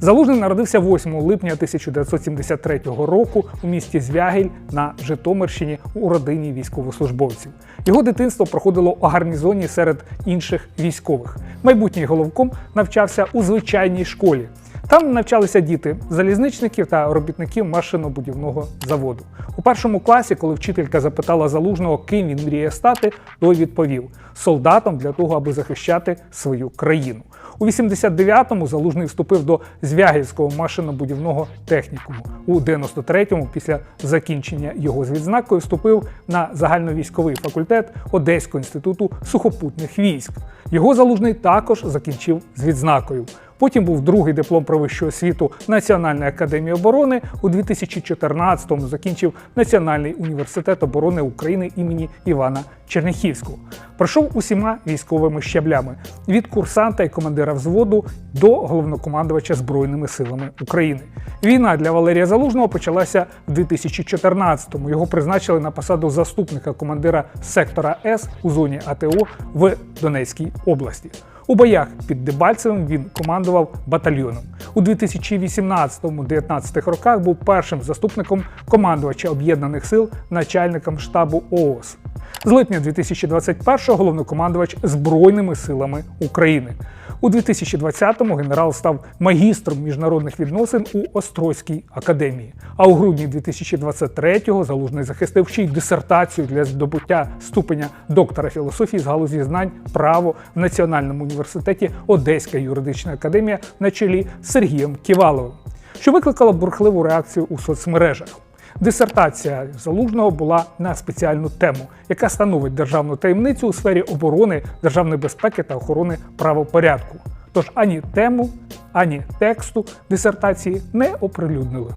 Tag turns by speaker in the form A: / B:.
A: Залужний народився 8 липня 1973 року у місті Звягіль на Житомирщині у родині військовослужбовців. Його дитинство проходило у гарнізоні серед інших військових. Майбутній головком навчався у звичайній школі. Там навчалися діти залізничників та робітників машинобудівного заводу. У першому класі, коли вчителька запитала залужного, ким він мріє стати, той відповів солдатом для того, аби захищати свою країну. У 89-му залужний вступив до Звягільського машинобудівного технікуму. У 93-му, після закінчення його з відзнакою, вступив на загальновійськовий факультет Одеського інституту сухопутних військ. Його залужний також закінчив з відзнакою. Потім був другий диплом про вищу освіту Національної академії оборони. У 2014-му закінчив Національний університет оборони України імені Івана Черняхівського. Пройшов усіма військовими щаблями від курсанта і командира взводу до головнокомандувача Збройними силами України. Війна для Валерія Залужного почалася в 2014-му. Його призначили на посаду заступника командира сектора С у зоні АТО в Донецькій області. У боях під Дебальцевим він командував батальйоном. У 2018-19 роках був першим заступником командувача об'єднаних сил, начальником штабу ООС. З липня 2021-го головнокомандувач Збройними силами України. У 2020-му генерал став магістром міжнародних відносин у Острозькій академії. А у грудні 2023-го залужний захистив ще й дисертацію для здобуття ступеня доктора філософії з галузі знань право в Національному університеті Одеська юридична академія на чолі з Сергієм Ківаловим, що викликало бурхливу реакцію у соцмережах. Дисертація залужного була на спеціальну тему, яка становить державну таємницю у сфері оборони, державної безпеки та охорони правопорядку. Тож ані тему, ані тексту дисертації не оприлюднили.